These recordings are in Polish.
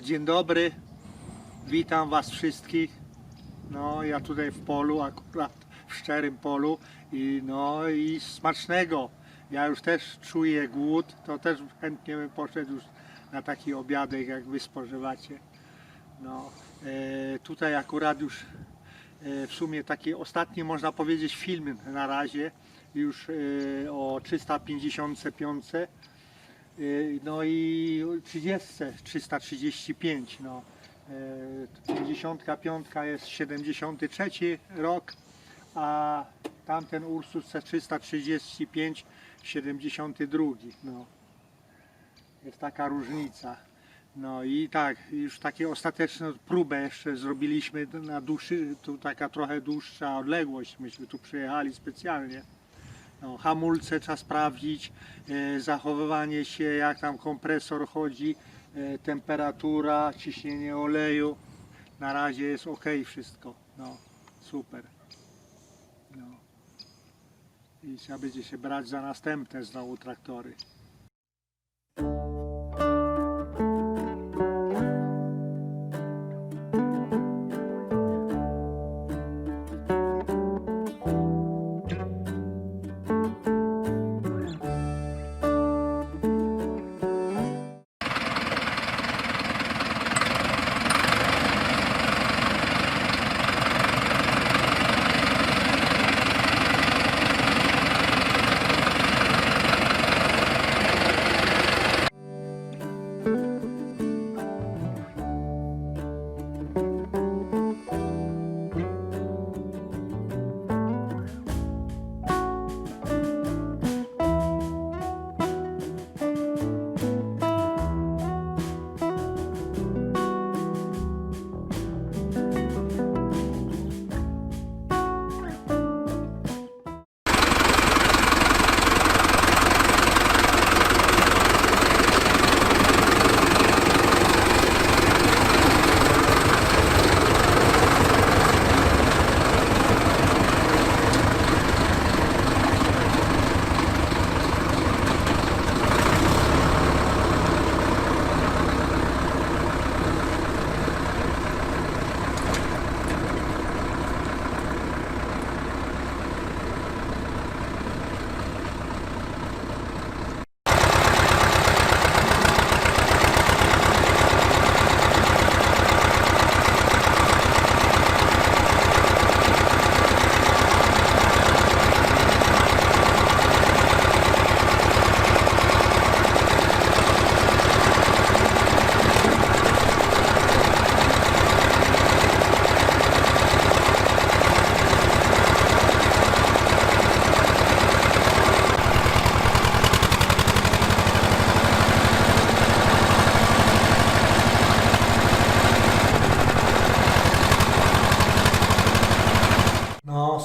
dzień dobry. Witam Was wszystkich. No, ja tutaj w polu, akurat w szczerym polu. I no i smacznego. Ja już też czuję głód, to też chętnie bym poszedł już na taki obiadek, jak Wy spożywacie. No, e, tutaj akurat już e, w sumie taki ostatni, można powiedzieć, film na razie. Już e, o 355. Y, No i 30, 335. No. Y, 55 jest 73 rok, a tamten Ursus C335 72. No. Jest taka różnica. No i tak, już takie ostateczne próbę jeszcze zrobiliśmy na dłuższy, tu taka trochę dłuższa odległość. Myśmy tu przyjechali specjalnie. No, hamulce trzeba sprawdzić, e, zachowywanie się, jak tam kompresor chodzi, e, temperatura, ciśnienie oleju. Na razie jest ok wszystko. No, super. No. I trzeba będzie się brać za następne znowu traktory.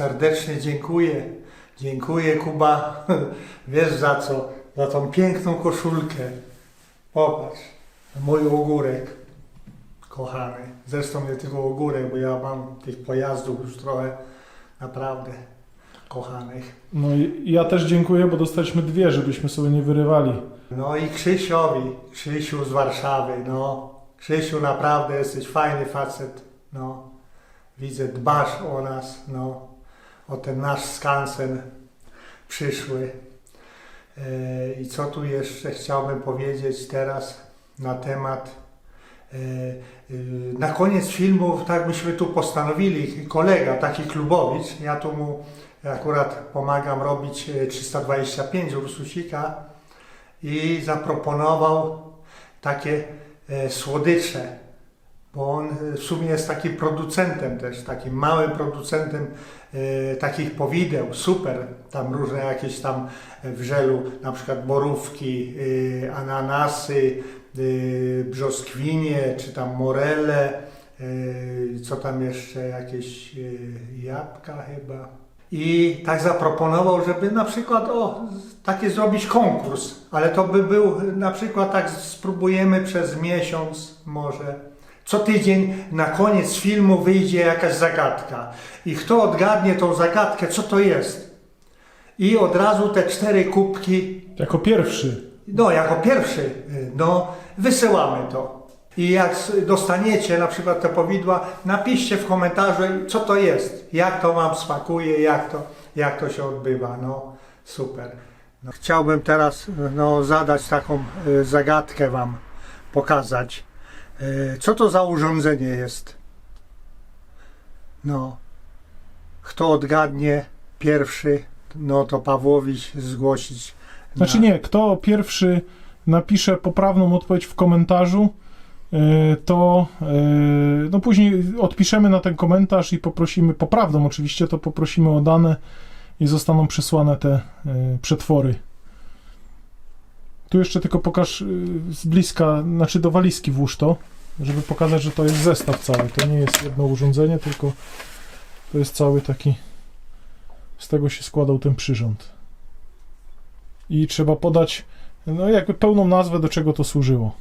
Serdecznie dziękuję. Dziękuję Kuba. Wiesz za co? Za tą piękną koszulkę. Popatrz, mój ogórek. Kochany. Zresztą nie tylko ogórek, bo ja mam tych pojazdów już trochę naprawdę kochanych. No i ja też dziękuję, bo dostaliśmy dwie, żebyśmy sobie nie wyrywali. No i Krzysiowi, Krzysiu z Warszawy, no. Krzysiu, naprawdę jesteś fajny facet, no. Widzę, dbasz o nas, no. O ten nasz skansen przyszły. E, I co tu jeszcze chciałbym powiedzieć teraz na temat e, e, na koniec filmu, tak byśmy tu postanowili, kolega, taki klubowicz, ja tu mu akurat pomagam robić e, 325 Ursusika, i zaproponował takie słodycze, bo on e, w sumie jest takim producentem też, takim małym producentem e, takich powideł, super, tam różne jakieś tam w żelu, na przykład borówki, e, ananasy, brzoskwinie, czy tam morele, co tam jeszcze, jakieś jabłka chyba. I tak zaproponował, żeby na przykład o, takie zrobić konkurs, ale to by był na przykład tak spróbujemy przez miesiąc może. Co tydzień na koniec filmu wyjdzie jakaś zagadka. I kto odgadnie tą zagadkę, co to jest? I od razu te cztery kubki, Jako pierwszy. no jako pierwszy, y, no wysyłamy to. I jak dostaniecie na przykład te powidła, napiszcie w komentarzu, co to jest, jak to wam smakuje, jak to, jak to się odbywa. No, super. No, chciałbym teraz no, zadać taką y, zagadkę wam, pokazać. Y, co to za urządzenie jest? No, kto odgadnie pierwszy, no to Pawłowicz zgłosić. Znaczy na- nie, kto pierwszy napisze poprawną odpowiedź w komentarzu, yy, to yy, no później odpiszemy na ten komentarz i poprosimy, poprawną oczywiście, to poprosimy o dane i zostaną przesłane te przetwory. Tu jeszcze tylko pokaż yy, z bliska, znaczy do walizki włóż to, żeby pokazać, że to jest zestaw cały. To nie jest jedno urządzenie, tylko to jest cały taki, z tego się składał ten przyrząd i trzeba podać no jakby pełną nazwę, do czego to służyło.